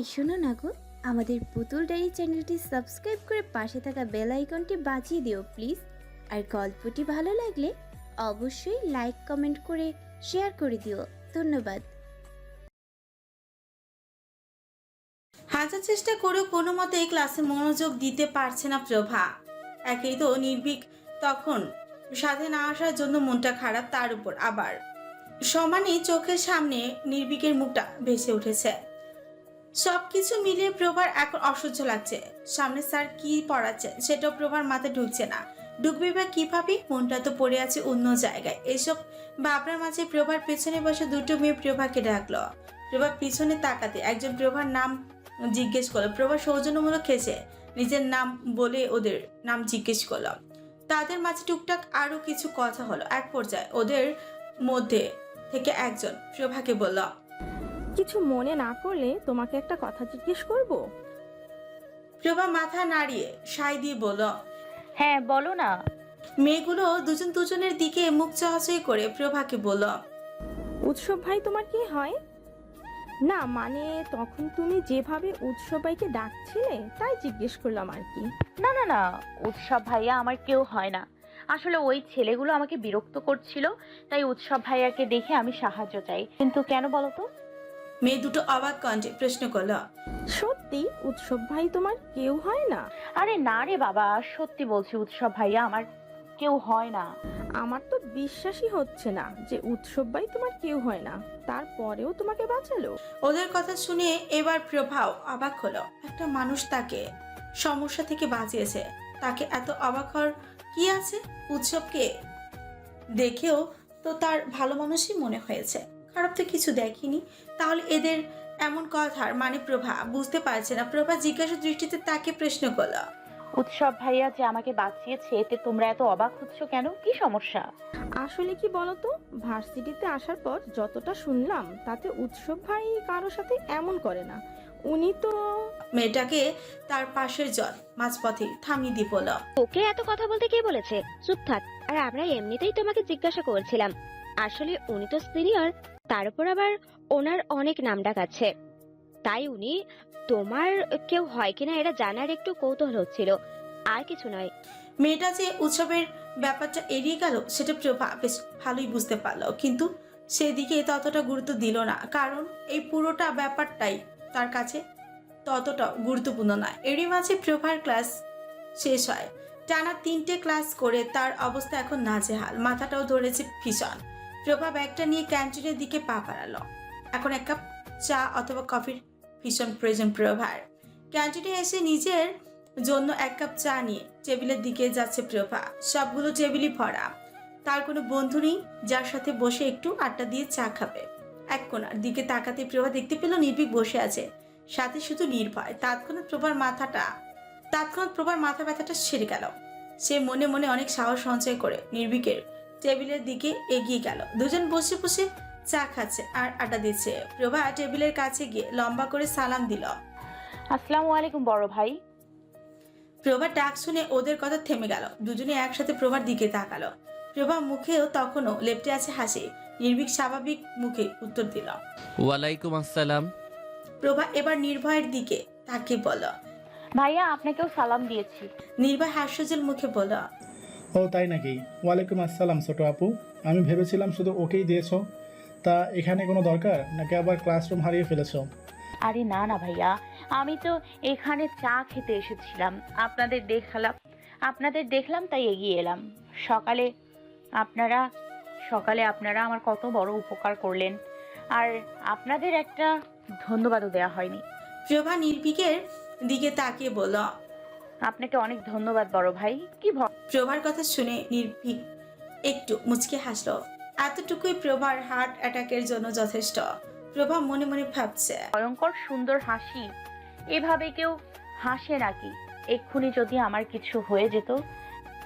এই শোনো না গো, আমাদের পুতুল ডায়েরি চ্যানেলটি সাবস্ক্রাইব করে পাশে থাকা বেল আইকনটি বাজিয়ে দিও প্লিজ। আর গল্পটি ভালো লাগলে অবশ্যই লাইক, কমেন্ট করে শেয়ার করে দিও। ধন্যবাদ। হাজার চেষ্টা করেও কোনো মতে ক্লাসে মনোযোগ দিতে পারছে না প্রভা। একেই তো নির্ভীক তখন। সাথে না আসার জন্য মনটা খারাপ তার উপর আবার। সমানে চোখের সামনে নির্ভীকের মুখটা ভেসে উঠেছে। সব কিছু মিলিয়ে প্রভার এখন অসহ্য লাগছে। সামনে স্যার কি পড়াচ্ছে সেটাও প্রভার মাথায় ঢুকছে না। ঢুকবে বা কীভাবে মনটা তো পড়ে আছে অন্য জায়গায়। এসব বাবরার মাঝে প্রভার পেছনে বসে দুটো মেয়ে প্রভাকে ডাকলো। প্রভা পিছনে তাকাতে একজন প্রভার নাম জিজ্ঞেস করল। প্রভা সৌজন্যমূলক খেয়েছে। নিজের নাম বলে ওদের নাম জিজ্ঞেস করল। তাদের মাঝে টুকটাক আরও কিছু কথা হলো। এক পর্যায়ে ওদের মধ্যে থেকে একজন প্রভাকে বলল কিছু মনে না করলে তোমাকে একটা কথা জিজ্ঞেস করব? প্রভা মাথা নাড়িয়ে সাই দিয়ে বলল হ্যাঁ বলো না। মেয়েগুলো দুজন দুজনের দিকে মুখ চাহাচাই করে প্রভাকে বলল উৎসব ভাই তোমার কি হয়? না মানে তখন তুমি যেভাবে উৎসব ভাইকে ডাকছিলে তাই জিজ্ঞেস করলাম আর কি। না না না উৎসব ভাইয়া আমার কেউ হয় না। আসলে ওই ছেলেগুলো আমাকে বিরক্ত করছিল তাই উৎসব ভাইয়াকে দেখে আমি সাহায্য চাই। কিন্তু কেন বলো তো? মেয়ে দুটো অবাক কণ্ঠে প্রশ্ন করল সত্যি উৎসব ভাই তোমার কেউ হয় না? আরে না রে বাবা সত্যি বলছি উৎসব ভাইয়া আমার কেউ হয় না। আমার তো বিশ্বাসই হচ্ছে না যে উৎসব ভাই তোমার কেউ হয় না তারপরেও তোমাকে বাঁচালো। ওদের কথা শুনে এবার প্রভাও অবাক হলো। একটা মানুষ তাকে সমস্যা থেকে বাঁচিয়েছে তাকে এত অবাক হওয়ার কি আছে? উৎসবকে দেখেও তো তার ভালো মানুষই মনে হয়েছে। খারাপ তো কিছু দেখিনি। তাহলে এদের এমন কথার মানে প্রভা বুঝতে পারছে না। প্রভা জিজ্ঞাসা দৃষ্টিতে তাকে প্রশ্ন করল উৎসব ভাইয়া যে আমাকে বাঁচিয়েছে এতে তোমরা এত অবাক হচ্ছ কেন? কি সমস্যা? আসলে কি বলতো ভার্সিটিতে আসার পর যতটা শুনলাম তাতে উৎসব ভাই কারোর সাথে এমন করে না। উনি তো মেয়েটাকে তার পাশের জল মাঝপথে থামিয়ে দিয়ে বলল ওকে এত কথা বলতে কে বলেছে? চুপ থাক। আর আমরা এমনিতেই তোমাকে জিজ্ঞাসা করছিলাম। আসলে উনি তো সিনিয়র তার উপর আবার ওনার অনেক নামডাক আছে। তাই উনি, তোমার কেউ হয় কিনা এটা জানার একটু কৌতূহল হচ্ছিল। আর কিছু নয়। মেয়েটা যে উৎসবের ব্যাপারটা এড়িয়ে গেল, সেটা প্রভা বেশ ভালোই বুঝতে পারল। কিন্তু সেদিকে ততটা গুরুত্ব দিল না, কারণ এই পুরোটা ব্যাপারটাই তার কাছে ততটা গুরুত্বপূর্ণ নয়। এরই মাঝে প্রভার ক্লাস শেষ হয়। টানা তিনটে ক্লাস করে তার অবস্থা এখন নাজেহাল, মাথাটাও ধরেছে ভীষণ। প্রভা ব্যাগটা নিয়ে ক্যান্টিনের দিকে পা বাড়ালো। এখন এক কাপ চা অথবা কফির ভীষণ প্রয়োজন প্রভার। ক্যান্টিনে এসে নিজের জন্য এক কাপ চা নিয়ে টেবিলের দিকে যাচ্ছে প্রভা। সবগুলো টেবিলই ভরা। তার কোনো বন্ধু নেই, যার সাথে বসে একটু আড্ডা দিয়ে চা খাবে। এক কোনার দিকে তাকাতে প্রভা দেখতে পেল নির্ভীক বসে আছে। সাথে শুধু নির্ভয়। তৎক্ষণাৎ প্রভার মাথাটা, তৎক্ষণাৎ প্রভার মাথা ব্যথাটা সেরে গেল। সে মনে মনে অনেক সাহস সঞ্চয় করে নির্ভীকের টেবিলের দিকে এগিয়ে গেল। দুজন বসে বসে চা খাচ্ছে আর আড্ডা দিচ্ছে। প্রভা টেবিলের কাছে গিয়ে লম্বা করে সালাম দিল। আসসালামু আলাইকুম বড় ভাই। প্রভার ডাক শুনে ওদের কথা থেমে গেল। দুজনে একসাথে প্রভার দিকে তাকালো। প্রভা মুখেও তখনও লেপটে আছে হাসি নির্ভীক স্বাভাবিক মুখে উত্তর দিল। ওয়ালাইকুম আসসালাম। প্রভা এবার নির্ভয়ের দিকে তাকে বলল ভাইয়া আপনাকেও সালাম দিয়েছি। নির্ভয় হাস্যজল মুখে বলল ও তাই নাকি? ওয়ালাইকুম আসসালাম ছোট আপু। আমি ভেবেছিলাম শুধু ওকেই দিয়েছ। তা এখানে কোনো দরকার? নাকি আবার ক্লাসরুম হারিয়ে ফেলেছো? আরে না না ভাইয়া আমি তো এখানে চা খেতে এসেছিলাম। আপনাদের দেখলাম আপনাদের দেখলাম তাই এগিয়ে এলাম। সকালে আপনারা সকালে আপনারা আমার কত বড় উপকার করলেন। আর আপনাদের একটা ধন্যবাদও দেওয়া হয়নি। প্রভা নির্ভীকের দিকে তাকিয়ে বলল আপনাকে অনেক ধন্যবাদ বড় ভাই। কি ভ- প্রভার কথা শুনে নির্ভীক একটু মুচকে হাসলো। এতটুকুই প্রভার হার্ট অ্যাটাকের জন্য যথেষ্ট। প্রভা মনে মনে ভাবছে। ভয়ঙ্কর সুন্দর হাসি। এভাবে কেউ হাসে নাকি? এক্ষুনি যদি আমার কিছু হয়ে যেত?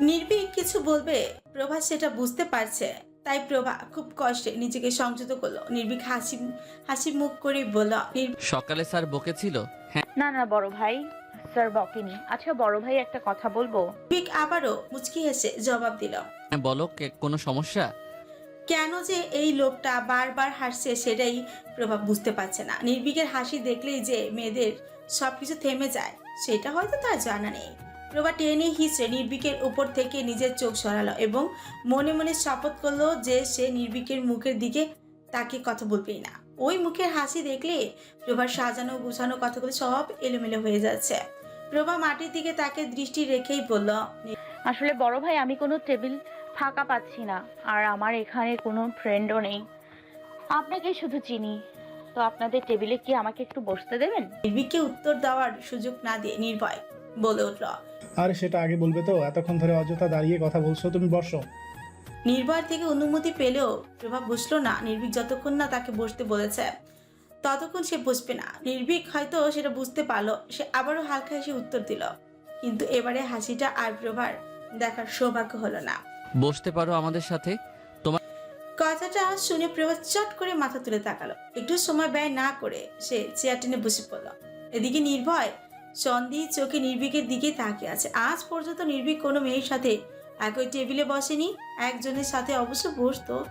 নির্ভীক কিছু বলবে? প্রভা সেটা বুঝতে পারছে। তাই প্রভা খুব কষ্টে নিজেকে সংযত করল। নির্ভীক হাসি হাসি মুখ করে বলল সকালে স্যার বকেছিল? না না বড় ভাই। স্যার বকেনি। আচ্ছা বড় ভাই একটা কথা বলব? নির্ভীক আবারও মুচকি হেসে জবাব দিল। বলো কে কোনো সমস্যা? কেন যে এই লোকটা বারবার হাসছে সেটাই প্রভাব বুঝতে পারছে না। নির্বিকের হাসি দেখলেই যে মেয়েদের সবকিছু থেমে যায় সেটা হয়তো তার জানা নেই। প্রভা টেনে হিসে নির্বিকের উপর থেকে নিজের চোখ সরালো এবং মনে মনে শপথ করল যে সে নির্বিকের মুখের দিকে তাকে কথা বলবেই না। ওই মুখের হাসি দেখলে প্রভার সাজানো গুছানো কথাগুলো সব এলোমেলো হয়ে যাচ্ছে। প্রভা মাটির দিকে তাকে দৃষ্টি রেখেই বলল আসলে বড় ভাই আমি কোনো টেবিল ফাঁকা পাচ্ছি না আর আমার এখানে কোনো ফ্রেন্ডও নেই। আপনাকে শুধু চিনি। তো আপনাদের টেবিলে কি আমাকে একটু বসতে দেবেন? নির্বিককে উত্তর দেওয়ার সুযোগ না দিয়ে নির্ভয় বলে উঠল। আর সেটা আগে বলবে তো? এতক্ষণ ধরে অযথা দাঁড়িয়ে কথা বলছো তুমি বসো। নির্ভয় থেকে অনুমতি পেলেও প্রভাব বসল না নির্ভীক যতক্ষণ না তাকে বসতে বলেছে ততক্ষণ সে বসবে না। নির্ভীক হয়তো সেটা বুঝতে পারল। সে আবারও হালকা হেসে উত্তর দিল। কিন্তু এবারে হাসিটা আর প্রভার দেখার সৌভাগ্য হলো না। বসতে পারো আমাদের সাথে? কথাটা শুনে প্রভা চট করে মাথা তুলে তাকালো। একটু সময় ব্যয় না করে সে চেয়ার টেনে বসে পড়ল। এদিকে নির্ভয় সন্ধি চোখে নির্ভীকের দিকে তাকিয়ে আছে। আজ পর্যন্ত নির্ভীক কোনো মেয়ের সাথে একই টেবিলে বসেনি। একজনের সাথে অবশ্য বসতো।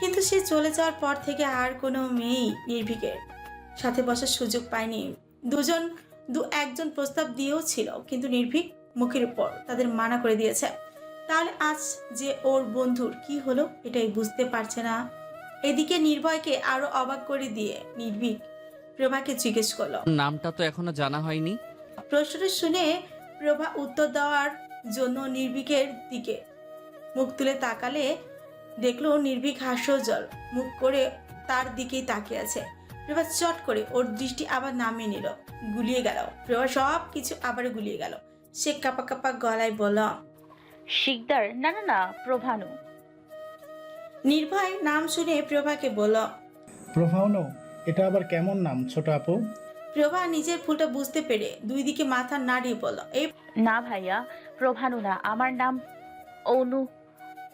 কিন্তু সে চলে যাওয়ার পর থেকে আর কোনো মেয়েই নির্ভীকের সাথে বসার সুযোগ পায়নি। দুজন দু একজন প্রস্তাব দিয়েও ছিল কিন্তু নির্ভীক মুখের উপর তাদের মানা করে দিয়েছে। তাহলে আজ যে ওর বন্ধুর কি হলো এটাই বুঝতে পারছে না। এদিকে নির্ভয়কে আরও অবাক করে দিয়ে নির্ভীক প্রভাকে জিজ্ঞেস করল। নামটা তো এখনও জানা হয়নি। প্রশ্নটা শুনে প্রভা উত্তর দেওয়ার জন্য নির্ভীকের দিকে মুখ তুলে তাকালে দেখল নির্ভীক হাস্যজল মুখ করে তার দিকেই তাকিয়ে আছে। প্রভা চট করে ওর দৃষ্টি আবার নামিয়ে নিল। গুলিয়ে গেল। প্রভা সব কিছু আবার গুলিয়ে গেল। সে কাপা কাপা গলায় বলল শিকদার না না না প্রভানু। নির্ভয় নাম শুনে প্রভাকে বলল প্রভানু এটা আবার কেমন নাম ছোট আপু? প্রভা নিজের ভুলটা বুঝতে পেরে দুই দিকে মাথা নাড়িয়ে বলল এই না ভাইয়া প্রভানু না আমার নাম অনু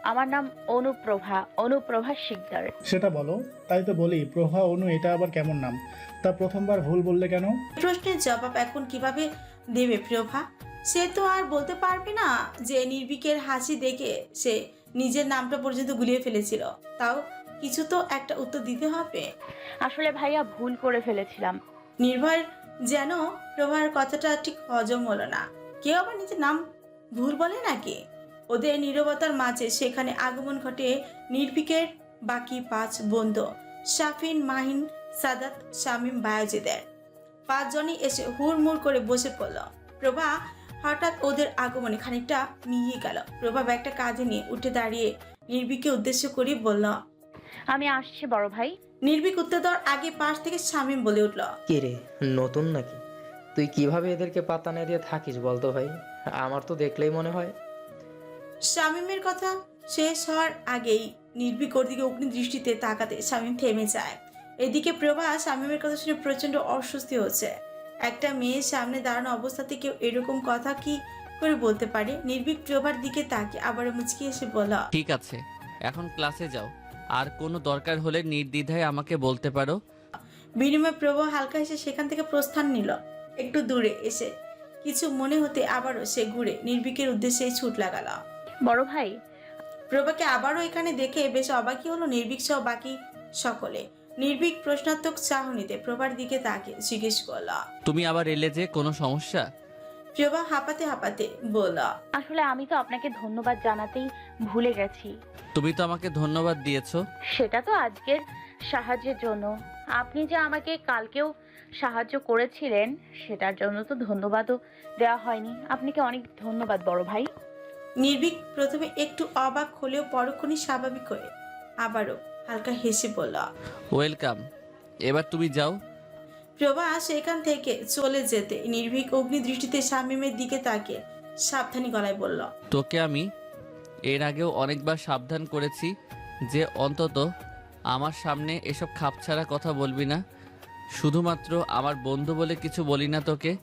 আমার নাম অনুপ্রভা অনুপ্রভা শিকদার। সেটা বলো তাই তো বলি প্রভা অনু এটা আবার কেমন নাম? তা প্রথমবার ভুল বললে কেন? প্রশ্নের জবাব এখন কীভাবে দেবে প্রভা? সে তো আর বলতে পারবে না যে নির্বিকের হাসি দেখে সে নিজের নামটা পর্যন্ত গুলিয়ে ফেলেছিল। তাও কিছু তো একটা উত্তর দিতে হবে। আসলে ভাইয়া ভুল করে ফেলেছিলাম। নির্ভয় যেন প্রভার কথাটা ঠিক হজম হলো না। কেউ আবার নিজের নাম ভুল বলে নাকি? ওদের নীরবতার মাঝে সেখানে আগমন ঘটে নির্ভীকের বাকি পাঁচ বন্ধু শাফিন মাহিন সাদাত শামিম বায়াজিদের। পাঁচজনই এসে হুড়মুড় করে বসে পড়ল। প্রভা হঠাৎ ওদের আগমনে খানিকটা মিলিয়ে গেল। প্রভা একটা কাঁধে নিয়ে উঠে দাঁড়িয়ে নির্ভীককে উদ্দেশ্য করে বলল আমি আসছি বড় ভাই। নির্ভীক উত্তর দেওয়ার আগে পাশ থেকে শামিম বলে উঠল কে রে নতুন নাকি? তুই কীভাবে এদেরকে পাতা না দিয়ে থাকিস বলতো ভাই? আমার তো দেখলেই মনে হয়। শামীমের কথা শেষ হওয়ার আগেই নির্ভীক ওর দিকে অগ্নি দৃষ্টিতে তাকাতে শামীম থেমে যায়। এদিকে প্রভা শামীমের কথা শুনে প্রচণ্ড অস্বস্তি হচ্ছে। একটা মেয়ের সামনে দাঁড়ানো অবস্থাতে কেউ এরকম কথা কি করে বলতে পারে? নির্ভীক প্রভার দিকে তাকে আবার মুচকি এসে বলা ঠিক আছে এখন ক্লাসে যাও। আর কোনো দরকার হলে নির্দ্বিধায় আমাকে বলতে পারো? বিনিময়ে প্রভা হালকা এসে সেখান থেকে প্রস্থান নিল একটু দূরে এসে। কিছু মনে হতে আবারও সে ঘুরে নির্ভীকের উদ্দেশ্যে ছুট লাগালো। বড় ভাই? প্রভাকে আবারও এখানে দেখে বেশ অবাকই হলো নির্ভীক সহ বাকি সকলে। নির্ভীক প্রশ্নাত্মক চাহনিতে প্রভার দিকে তাকে জিজ্ঞেস করল তুমি আবার এলে যে কোনো সমস্যা? প্রভা হাঁপাতে হাঁপাতে বলল আসলে আমি তো আপনাকে ধন্যবাদ জানাতেই ভুলে গেছি। তুমি তো আমাকে ধন্যবাদ দিয়েছ। সেটা তো আজকের সাহায্যের জন্য। আপনি যে আমাকে কালকেও সাহায্য করেছিলেন সেটার জন্য তো ধন্যবাদও দেওয়া হয়নি। আপনাকে অনেক ধন্যবাদ বড় ভাই? নির্ভীক প্রথমে একটু অবাক হলেও পরক্ষণই স্বাভাবিক হয়ে আবারও হালকা হেসে বলল ওয়েলকাম। এবার তুমি যাও। প্রভা সেখান থেকে চলে যেতে নির্ভীক অগ্নি দৃষ্টিতে শামীমের দিকে তাকে সাবধানী গলায় বলল তোকে আমি এর আগেও অনেকবার সাবধান করেছি যে অন্তত আমার সামনে এসব খাপছাড়া কথা বলবি না। শুধুমাত্র আমার বন্ধু বলে কিছু বলি না তোকে।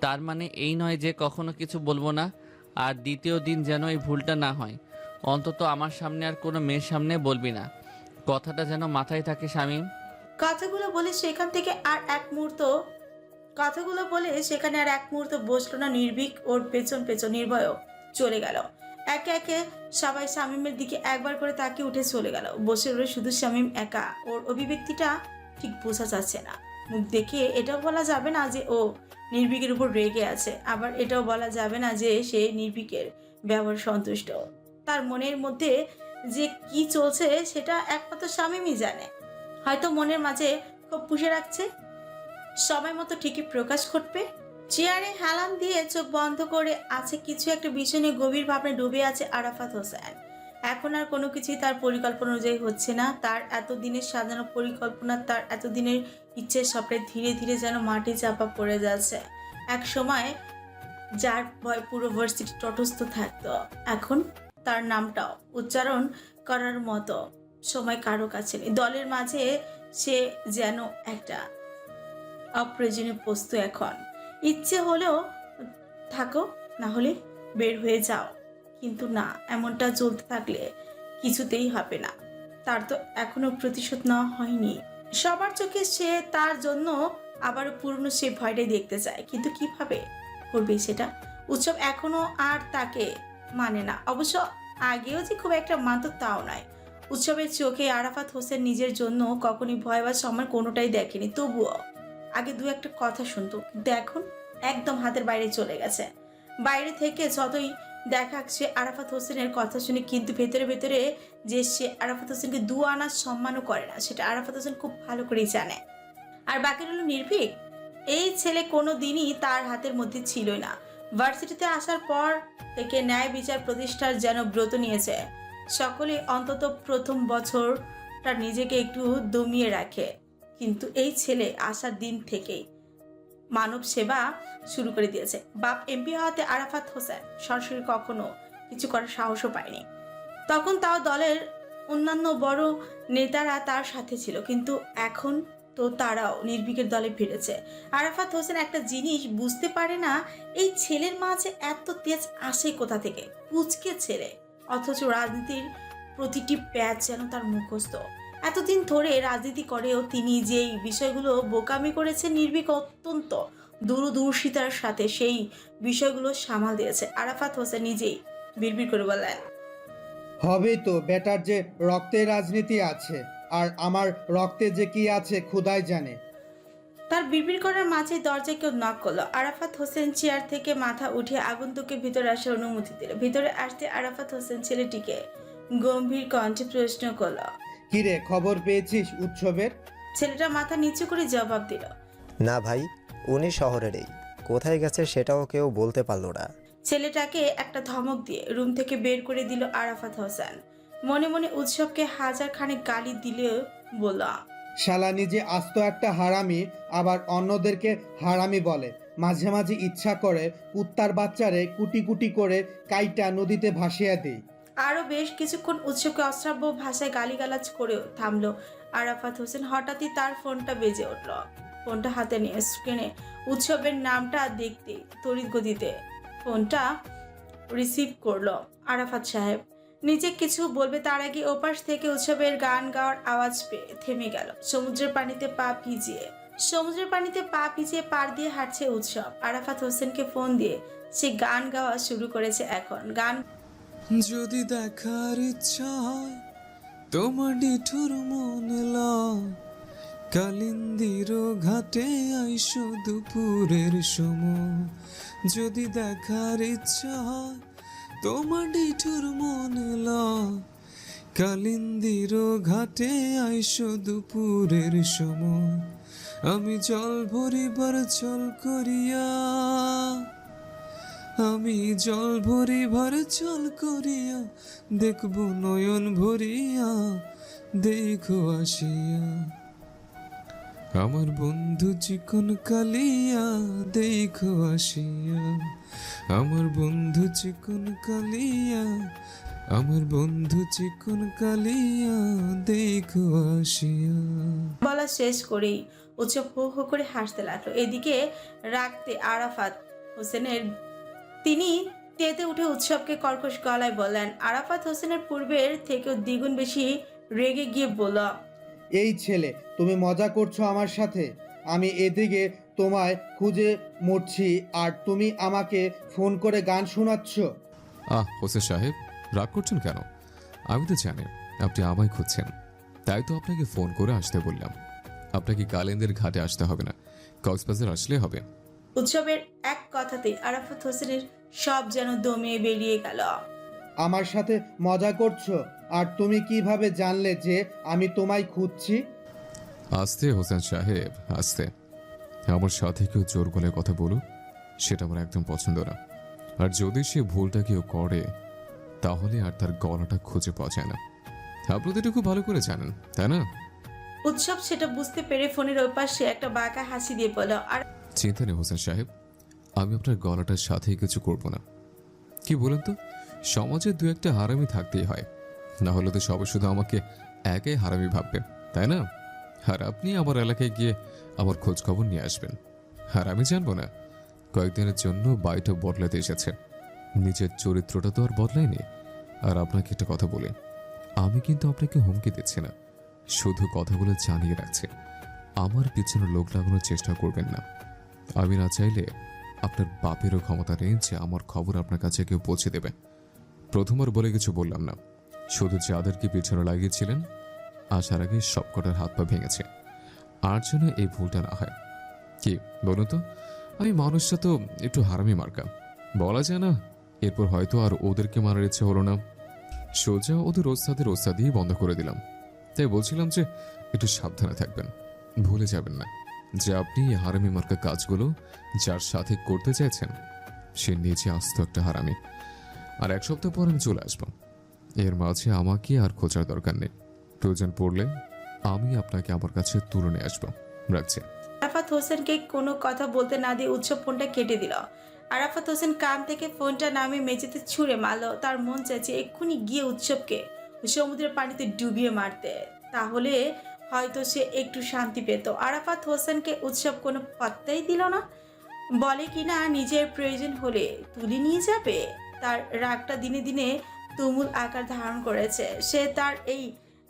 তার মানে এই নয় যে কখনো কিছু বলব না। আর দ্বিতীয় দিন যেন এই ভুলটা না হয়। অন্তত আমার সামনে আর কোনো মেয়ের সামনে বলবি না। কথাটা যেন মাথায় থাকে, শামীম। কথাগুলো বলে সেখান থেকে আর এক মুহূর্ত, কথাগুলো বলে সেখানে আর এক মুহূর্ত বসল না নির্ভীক ওর পেছন পেছন নির্ভয়ও চলে গেল। একে একে সবাই শামীমের দিকে একবার করে তাকে উঠে চলে গেল। বসে রয়ে শুধু শামীম একা। ওর অভিব্যক্তিটা ঠিক বোঝা যাচ্ছে না। মুখ দেখে এটাও বলা যাবে না যে ও নির্ভীকের উপর রেগে আছে। আবার এটাও বলা যাবে না যে সে নির্ভীকের ব্যবহার সন্তুষ্ট। তার মনের মধ্যে যে কি চলছে সেটা একমাত্র স্বামীমই জানে। হয়তো মনের মাঝে খুব পুষে রাখছে। সময় মতো ঠিকই প্রকাশ ঘটবে। চেয়ারে হেলান দিয়ে চোখ বন্ধ করে আছে কিছু একটা বিষয় গভীর ভাবনায় ডুবে আছে আরাফাত হোসেন। এখন আর কোনো কিছুই তার পরিকল্পনা অনুযায়ী হচ্ছে না। তার এতদিনের সাজানো পরিকল্পনা, তার এতদিনের ইচ্ছের স্বপ্নে ধীরে ধীরে যেন মাটি চাপা পড়ে যাচ্ছে। এক সময় যার ভয় পুরো ভার্সিটি তটস্থ থাকতো। এখন তার নামটাও উচ্চারণ করার মতো সময় কারও কাছে নেই। দলের মাঝে সে যেন একটা অপ্রয়োজনীয় বস্তু এখন। ইচ্ছে হলেও থাকো, না হলে বের হয়ে যাও। কিন্তু না, এমনটা চলতে থাকলে কিছুতেই হবে না। তার তো এখনও প্রতিশোধ নেওয়া হয়নি। সবার চোখে সে তার জন্য আবার পুরনো সে ভয়টাই দেখতে চায়, কিন্তু কীভাবে করবে সেটা? উৎসব এখনও আর তাকে মানে না। অবশ্য আগেও যে খুব একটা মানত তাও নয়। উৎসবের চোখে আরাফাত হোসেন নিজের জন্য কখনই ভয় বা সম্মান কোনোটাই দেখেনি। তবুও আগে দু একটা কথা শুনতো, কিন্তু এখন একদম হাতের বাইরে চলে গেছে। বাইরে থেকে যতই দেখাক সে আরাফাত হোসেনের কথা শুনে, কিন্তু ভেতরে ভেতরে যে সে আরাফাত হোসেনকে দু আনার সম্মানও করে না, সেটা আরাফাত হোসেন খুব ভালো করেই জানে। আর বাকি রইল নির্ভীক। এই ছেলে কোনো দিনই তার হাতের মধ্যে ছিল না। ভার্সিটিতে আসার পর থেকে ন্যায় বিচার প্রতিষ্ঠার যেন ব্রত নিয়েছে। সকলে অন্তত প্রথম বছরটা নিজেকে একটু দমিয়ে রাখে। কিন্তু এই ছেলে আসার দিন থেকেই মানব সেবা শুরু করে দিয়েছে। বাপ এমপি হওয়াতে আরাফাত হোসেন সরাসরি কখনো কিছু করার সাহসও পায়নি। তখন তাও দলের অন্যান্য বড় নেতারা তার সাথে ছিল, কিন্তু এখন তো তারাও নির্ভীকের দলে ফিরেছে। আরাফাত হোসেন একটা জিনিস বুঝতে পারে না, এই ছেলের মাঝে এত তেজ আসে কোথা থেকে? পুচকে ছেলে, অথচ রাজনীতির প্রতিটি প্যাচ যেন তার মুখস্থ। এতদিন ধরে রাজনীতি করেও তিনি যেই বিষয়গুলো বোকামি করেছে নির্ভীক অত্যন্ত দূরদর্শিতার সাথে সেই বিষয়গুলো সামাল দিয়েছে। আরাফাত হোসেন নিজেই বিড়বিড় করে বললেন হবে তো বেটার যে রক্তে রাজনীতি আছে আর আমার রক্তে যে কি আছে খুদাই জানে। তার বিড়বিড় করার মাঝে দরজায় কেউ নক করল। আরাফাত হোসেন চেয়ার থেকে মাথা উঠে আগন্তুকের ভিতরে আসার অনুমতি দিল। ভিতরে আসতে আরাফাত হোসেন ছেলেটিকে গম্ভীর কণ্ঠে প্রশ্ন করল কিরে খবর পেয়েছিস উৎসবের? ছেলেটা মাথা নিচু করে জবাব দিল। না ভাই উনি শহরেরই কোথায় গেছে সেটাও কেউ বলতে পারল না। ছেলেটাকে একটা ধমক দিয়ে রুম থেকে বের করে দিল আরাফাত হোসেন। মনে মনে উৎসবকে হাজার খানেক গালি দিলেও বলল শালা নিজে আস্ত একটা হারামি আবার অন্যদেরকে হারামি বলে। মাঝে মাঝে ইচ্ছা করে কুত্তার বাচ্চারে কুটি কুটি করে কাইটা নদীতে ভাসিয়ে দেই আরও বেশ কিছুক্ষণ উৎসবকে অশ্রাব্য ভাষায় গালিগালাজ করেও থামলো। আরাফাত হোসেন হঠাৎই তার ফোনটা বেজে উঠল। ফোনটা হাতে নিয়ে স্ক্রিনে উৎসবের নামটা দেখতে তড়িৎ গতিতে ফোনটা রিসিভ করল আরাফাত সাহেব। নিজে কিছু বলবে তার আগে ওপাশ থেকে উৎসবের গান গাওয়ার আওয়াজ পেয়ে থেমে গেল। সমুদ্রের পানিতে পা ভিজিয়ে, সমুদ্রের পানিতে পা ভিজিয়ে পার দিয়ে হাঁটছে উৎসব। আরাফাত হোসেনকে ফোন দিয়ে সে গান গাওয়া শুরু করেছে এখন। গান যদি দেখার ইচ্ছা হয়, তোমার ডিঠুর মন কালিন্দির ঘাটে আইসো দুপুরের সময়। যদি দেখার ইচ্ছা হয়, তোমার ডিঠুর মন কালিন্দির ঘাটে আইসো দুপুরের সময়। আমি জল ভরিবার চল করিয়া আমি জল ভরি ভর চল করিয়া দেখব নয়ন ভরিয়া, দেখো আসিয়া। আমার বন্ধু চিকন কালিয়া, দেখো আসিয়া। আমার বন্ধু চিকন কালিয়া, আমার বন্ধু চিকন কালিয়া, দেখো আসিয়া। বলা শেষ করেই উৎসব হো হো করে হাসতে লাগল। এদিকে রাখতে আরাফাত হোসেনের তিনি তেতে উঠে উৎসবকে কর্কশ গলায় বললেন আরাফাত হোসেনের পূর্বের থেকেও দ্বিগুণ বেশি রেগে গিয়ে বলল এই ছেলে তুমি মজা করছ আমার সাথে। আমি এদিকে তোমায় খুঁজে মরছি আর তুমি আমাকে ফোন করে গান শোনাচ্ছ। আহ হোসেন সাহেব রাগ করছেন কেন? আমি তো জানি আপনি আমায় খুঁজছেন। তাই তো আপনাকে ফোন করে আসতে বললাম। আপনাকে কালেন্দের ঘাটে আসতে হবে না। কক্সবাজার আসলে হবে। উৎসবের এক কথাতেই আরাফাত হোসেনের সব যেন দমে বেরিয়ে গেল। আমার সাথে মজা করছ? আর তুমি কীভাবে জানলে যে আমি তোমায় খুঁজছি? আস্তে হোসেন সাহেব আস্তে। আমার সাথে কেউ জোর গলায় কথা বলুক সেটা আমার একদম পছন্দ না। আর যদি সে ভুলটা কেউ করে তাহলে আর তার গলাটা খুঁজে পাওয়া যায় না। আপনি তো এটা খুব ভালো করে জানেন তাই না? উৎসব সেটা বুঝতে পেরে ফোনের ওপাশে একটা বাঁকা হাসি দিয়ে বলল আর চিন্তা নেই হোসেন সাহেব, আমি আপনার গলাটার সাথেই কিছু করব না। কি বলুন তো, সমাজে দু একটা হারামি থাকতেই হয়। না হলে তো সবাই শুধু আমাকে একাই হারামি ভাববে, তাই না? আর আপনি আমার এলাকায় গিয়ে আমার খোঁজ খবর নিয়ে আসবেন। আর আমি জানব না, কয়েকদিনের জন্য বাড়িটা বদলাতে এসেছে। নিজের চরিত্রটা তো আর বদলায়নি। আর আপনাকে একটা কথা বলি, আমি কিন্তু আপনাকে হুমকি দিচ্ছি না। শুধু কথাগুলো জানিয়ে রাখছে। আমার পিছনে লোক লাগানোর চেষ্টা করবেন না। আমি না চাইলে আপনার বাপেরও ক্ষমতা নেই যে আমার খবর আপনার কাছে কেউ পৌঁছে দেবে। প্রথমবার বলে কিছু বললাম না। শুধু যাদেরকে পিছনে লাগিয়েছিলেন আসার আগে সবকটার হাত পা ভেঙেছে। আর জন্য এই ভুলটা না হয়। কি, বলুন তো, আমি মানুষটা তো একটু হারামি মার্কা। বলা যায় না, এরপর হয়তো আর ওদেরকে মারার ইচ্ছে হলো না। সোজা ওদের ওস্তাদের ওস্তাদিই বন্ধ করে দিলাম। তাই বলছিলাম যে একটু সাবধানে থাকবেন, ভুলে যাবেন না। যে আপনি এই হারামি মার্কা কাজগুলো যার সাথে করতে চাইছেন, সে নিজে আস্ত একটা হারামি। আর এক সপ্তাহ পর আমি চলে আসব। এর মাঝে আমাকে আর খোঁজার দরকার নেই। প্রয়োজন পড়লে আমি আপনাকে আমার কাছে তুলে নিয়ে আসব। রাখছি। আরাফাত হোসেনকে কোনো কথা বলতে না দিয়ে উৎসব ফোনটা কেটে দিল। আরাফাত হোসেন কান থেকে ফোনটা নামে মেঝেতে ছুঁড়ে মারল। তার মন চাইছে এক্ষুনি গিয়ে উৎসবকে সমুদ্রের পানিতে ডুবিয়ে মারতে। তাহলে হয়তো সে একটু শান্তি পেত। আরাফাত হোসেনকে উৎসব কোনো পাত্তাই দিল না। বলে কি না, নিজের প্রয়োজন হলে তুলে নিয়ে যাবে। তার রাগটা দিনে দিনে তুমুল আকার ধারণ করেছে। সে তার এই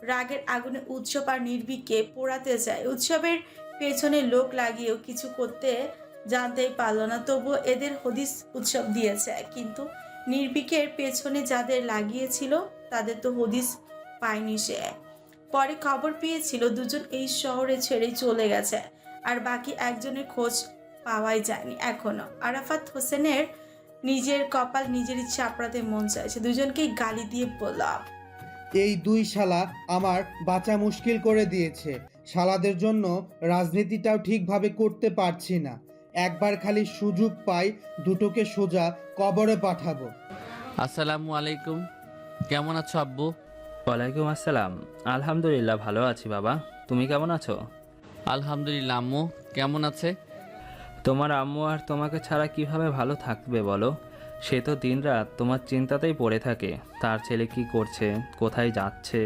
রাগের আগুনে উৎসব আর নির্ভীককে পোড়াতে চায়। উৎসবের পেছনে লোক লাগিয়েও কিছু করতে জানতেই পারল না, তবুও এদের হদিস উৎসব দিয়েছে। কিন্তু নির্বিকের পেছনে যাদের লাগিয়েছিল, তাদের তো হদিস পায়নি সে। পরে খবর পেয়েছিল দুজন এই শহরে ছেড়ে চলে গেছে আর বাকি একজনের খোঁজ পাওয়াই যায়নি এখনও। আরাফাত হোসেনের নিজের কপাল নিজেরই চাপড়াতে মন চাইছে। দুজনকেই গালি দিয়ে বললাম এই দুই শালা আমার বাঁচা মুশকিল করে দিয়েছে। শালাদের জন্য রাজনীতিটাও ঠিকভাবে করতে পারছি না। একবার খালি সুযোগ পাই দুটোকে সোজা কবরে পাঠাবো। আসসালামু আলাইকুম। কেমন আছো আব্বু? ওয়ালাইকুম আসসালাম। আলহামদুলিল্লাহ ভালো আছি বাবা। তুমি কেমন আছো? আলহামদুলিল্লাহ আম্মু কেমন আছে? তোমার আম্মু আর তোমাকে ছাড়া কীভাবে ভালো থাকবে বলো? সে তো দিনরাত তোমার চিন্তাতেই পড়ে থাকে। তার ছেলে কি করছে? কোথায় যাচ্ছে?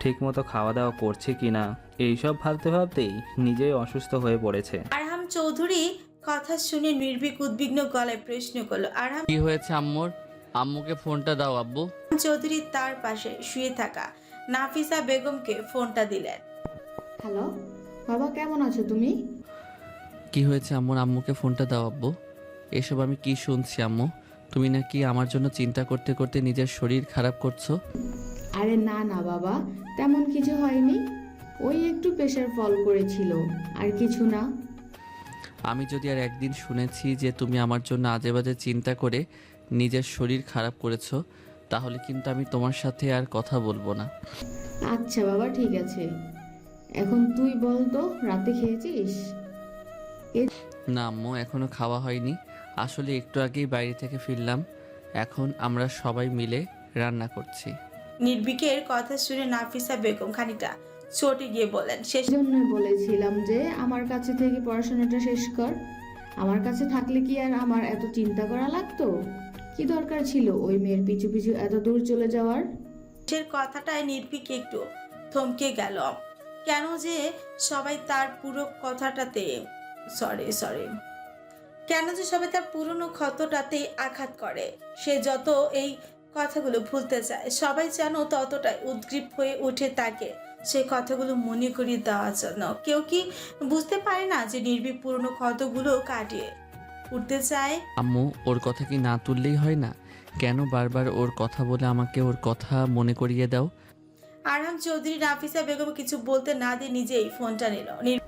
ঠিকমতো খাওয়া দাওয়া করছে কি না এইসব ভাবতে ভাবতেই নিজেই অসুস্থ হয়ে পড়েছে। আরহাম চৌধুরী কথা শুনে নির্ভীক উদ্বিগ্ন গলায় প্রশ্ন করল আরহাম কি হয়েছে আম্মুর? আম্মুকে ফোনটা দাও আব্বু। চৌধুরী তার পাশে শুয়ে থাকা নাফিসা বেগমকে ফোনটা দিলেন। হ্যালো বাবা কেমন আছো তুমি? কি হয়েছে আম্মুর আম্মুকে ফোনটা দাও আব্বু। এসব আমি কি শুনছি আম্মু? তুমি নাকি আমার জন্য চিন্তা করতে করতে নিজের শরীর খারাপ করছ? আরে না না বাবা তেমন কিছু হয়নি। ওই একটু প্রেশার ফল করেছিল আর কিছু না। আমি যদি আর একদিন শুনেছি যে তুমি আমার জন্য আজে বাজে চিন্তা করে নিজের শরীর খারাপ করেছ তাহলে কিন্তু আমি তোমার সাথে আর কথা বলব না। আচ্ছা বাবা ঠিক আছে। এখন তুই বল তো রাতে খেয়েছিস? না আম্মু এখনও খাওয়া হয়নি। আসলে একটু আগেই বাইরে থেকে ফিরলাম। এখন আমরা সবাই মিলে রান্না করছি। নির্ভীকের কথা শুনে নাফিসা বেগম খানিকটা চটে গিয়ে বলেন শেষ জন্যই বলেছিলাম যে আমার কাছে থেকে পড়াশোনাটা শেষ কর। আমার কাছে থাকলে কি আর আমার এত চিন্তা করা লাগতো? কি দরকার ছিল? ওই মেয়ের পিছু পিছু এত দূর চলে যাওয়ার? শেষের কথাটায় নির্ভীক একটু। থমকে গেল। কেন যে সবাই তার পুরো কথাটাতে সরি সরি। কেন যে সবাই তার পুরনো ক্ষতটাতে আঘাত করে। সে যত এই কথাগুলো ভুলতে চায়, সবাই যেন ততটাই উদ্গ্রীব হয়ে ওঠে তাকে। সেই কথাগুলো মনে করিয়ে দেওয়ার জন্য। কেউ কি বুঝতে পারে না যে নির্ভীক পুরনো ক্ষতগুলো কাটিয়ে উঠতে চায়? আম্মু ওর কথা কি না তুললেই হয় না? কেন বারবার ওর কথা বলে আমাকে ওর কথা মনে করিয়ে দাও? আরহাম চৌধুরী নাফিসা বেগম কিছু বলতে না দিয়ে নিজেই ফোনটা নিল। নির-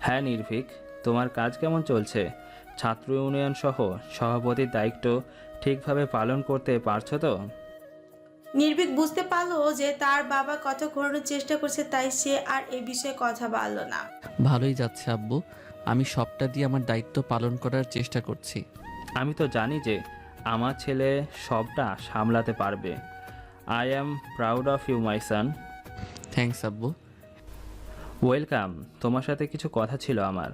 হ্যাঁ নির্ভীক তোমার কাজ কেমন চলছে? ছাত্র ইউনিয়ন সহ সভাপতির দায়িত্ব ঠিকভাবে পালন করতে পারছ তো? নির্ভীক বুঝতে পারল যে তার বাবা কথা ঘোরানোর চেষ্টা করছে তাই সে আর এ বিষয়ে কথা বলল না। ভালোই যাচ্ছে আব্বু। আমি সবটা দিয়ে আমার দায়িত্ব পালন করার চেষ্টা করছি। আমি তো জানি যে আমার ছেলে সবটা সামলাতে পারবে। I am proud of you my son thanks আব্বু। ওয়েলকাম তোমার সাথে কিছু কথা ছিল আমার।